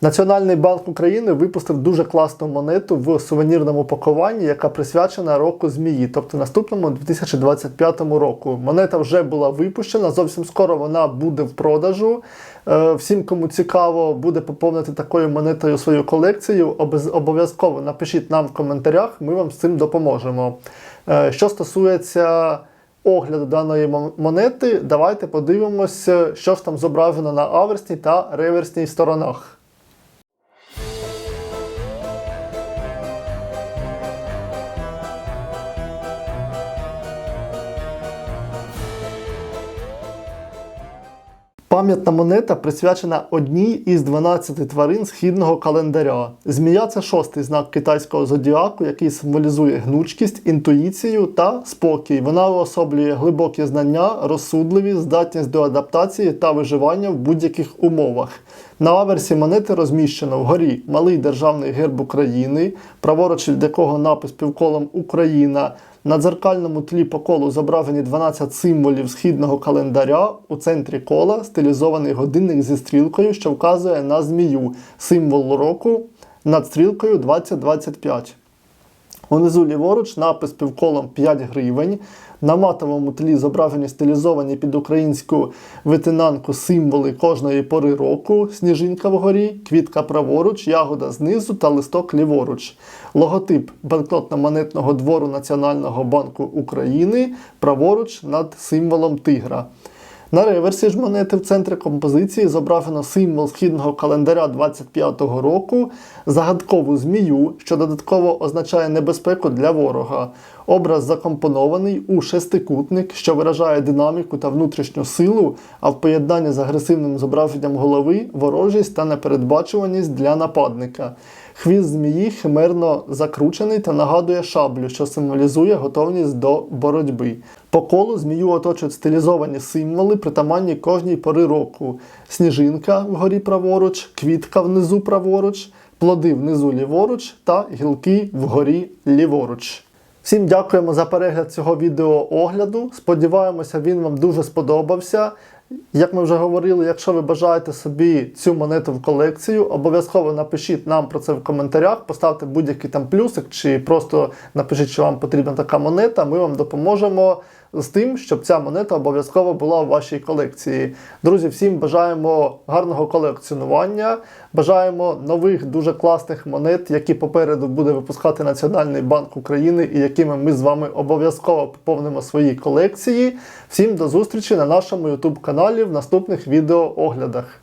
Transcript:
Національний банк України випустив дуже класну монету в сувенірному пакуванні, яка присвячена року змії, тобто наступному 2025 року. Монета вже була випущена. Зовсім скоро вона буде в продажу. Е, Всім, кому цікаво, буде поповнити такою монетою свою колекцію. Обов'язково напишіть нам в коментарях, ми вам з цим допоможемо. Е, Що стосується огляду даної монети, давайте подивимося, що ж там зображено на аверсній та реверсній сторонах. Пам'ятна монета присвячена одній із 12 тварин східного календаря. Змія це шостий знак китайського зодіаку, який символізує гнучкість, інтуїцію та спокій. Вона уособлює глибокі знання, розсудливість, здатність до адаптації та виживання в будь-яких умовах. На аверсі монети розміщено вгорі малий державний герб України, праворуч від якого напис півколом Україна. На дзеркальному тлі по колу зображені 12 символів східного календаря. У центрі кола стилізований годинник зі стрілкою, що вказує на змію, символ року над стрілкою 2025. Унизу ліворуч напис півколом 5 гривень. На матовому тлі зображені стилізовані під українську витинанку символи кожної пори року: сніжинка вгорі, квітка праворуч, ягода знизу та листок ліворуч. Логотип банкнотно-монетного двору Національного банку України праворуч над символом тигра. На реверсі ж монети в центрі композиції зображено символ східного календаря 25-го року, загадкову змію, що додатково означає небезпеку для ворога. Образ закомпонований у шестикутник, що виражає динаміку та внутрішню силу, а в поєднанні з агресивним зображенням голови ворожість та непередбачуваність для нападника. Хвіст змії химерно закручений та нагадує шаблю, що символізує готовність до боротьби. По колу змію оточують стилізовані символи, притаманні кожній пори року: сніжинка вгорі праворуч, квітка внизу праворуч, плоди внизу ліворуч та гілки вгорі ліворуч. Всім дякуємо за перегляд цього відеоогляду. Сподіваємося, він вам дуже сподобався. Як ми вже говорили, якщо ви бажаєте собі цю монету в колекцію, обов'язково напишіть нам про це в коментарях, поставте будь-який там плюсик, чи просто напишіть, що вам потрібна така монета. Ми вам допоможемо з тим, щоб ця монета обов'язково була в вашій колекції. Друзі, всім бажаємо гарного колекціонування, бажаємо нових дуже класних монет, які попереду буде випускати Національний банк України і якими ми з вами обов'язково поповнимо свої колекції. Всім до зустрічі на нашому YouTube каналі в наступних відеооглядах.